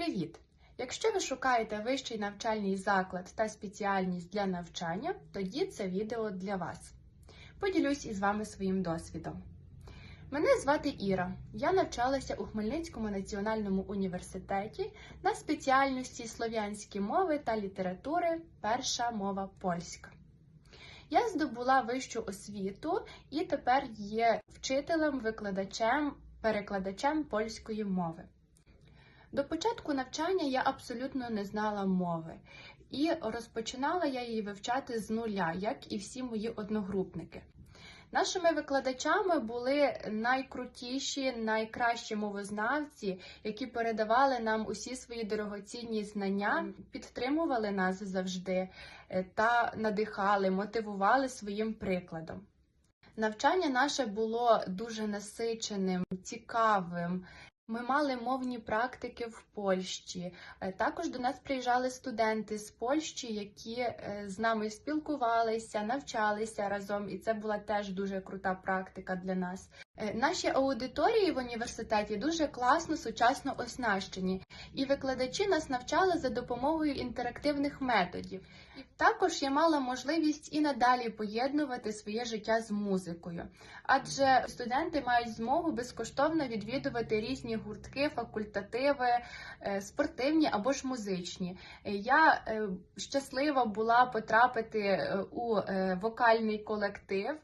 Привіт! Якщо ви шукаєте вищий навчальний заклад та спеціальність для навчання, тоді це відео для вас. Поділюсь із вами своїм досвідом. Мене звати Іра. Я навчалася у Хмельницькому національному університеті на спеціальності слов'янські мови та літератури, перша мова польська. Я здобула вищу освіту і тепер є вчителем, викладачем, перекладачем польської мови. До початку навчання я абсолютно не знала мови, і розпочинала я її вивчати з нуля, як і всі мої одногрупники. Нашими викладачами були найкрутіші, найкращі мовознавці, які передавали нам усі свої дорогоцінні знання, підтримували нас завжди е, та надихали, мотивували своїм прикладом. Навчання наше було дуже насиченим, цікавим. Ми мали мовні практики в Польщі. Е, Також до нас приїжджали студенти з Польщі, які е, з нами спілкувалися, навчалися разом, і це була теж дуже крута практика для нас. Е, Наші аудиторії в університеті дуже класно, сучасно оснащені, і викладачі нас навчали за допомогою інтерактивних методів. Також я мала можливість і надалі поєднувати своє життя з музикою, адже студенти мають змогу безкоштовно відвідувати різні гуртки, факультативи, е, спортивні або ж музичні. Е, Я щаслива була потрапити у вокальний колектив.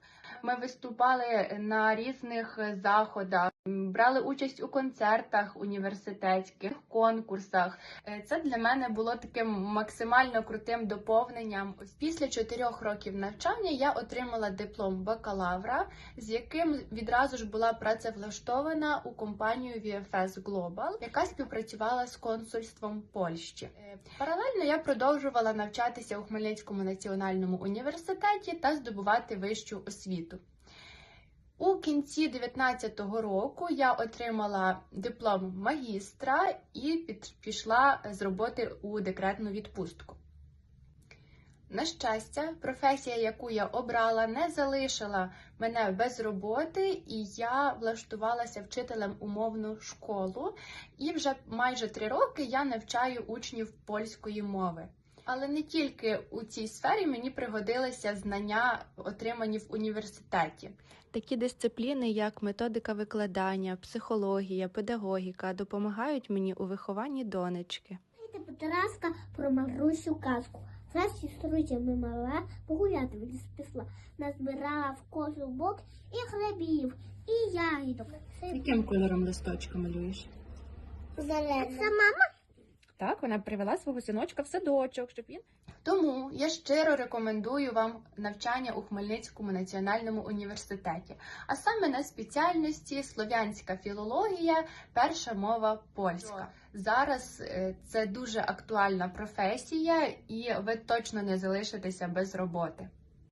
Ми виступали на різних заходах, брали участь у концертах університетських конкурсах. Е, Це для мене було таким максимально крутим доповненням. Після чотирьох років навчання я отримала диплом бакалавра, з яким відразу ж була працевлаштована у компанію VFS Global, яка співпрацювала з консульством Польщі. Е, Паралельно я продовжувала навчатися у Хмельницькому національному університеті та здобувати вищу освіту. У кінці 2019 року я отримала диплом магістра і пішла з роботи у декретну відпустку. На щастя, професія, яку я обрала, не залишила мене без роботи, і я влаштувалася вчителем у мовну школу. І вже майже три роки я навчаю учнів польської мови. Але не тільки у цій сфері мені пригодилися знання, отримані в університеті. Такі дисципліни, як методика викладання, психологія, педагогіка, допомагають мені у вихованні донечки. Знаєте, Потараска про Марусю казку. Зараз сеструся ми мала погуляти від пішла. Назбирала в кожу бок і грибів, і ягідок. Яким кольором листочка малюєш? Зелена. Це мама? Так, вона привела свого синочка в садочок, щоб він Тому я щиро рекомендую вам навчання у Хмельницькому національному університеті, а саме на спеціальності слов'янська філологія, перша мова польська. Зараз е, це дуже актуальна професія, і ви точно не залишитеся без роботи.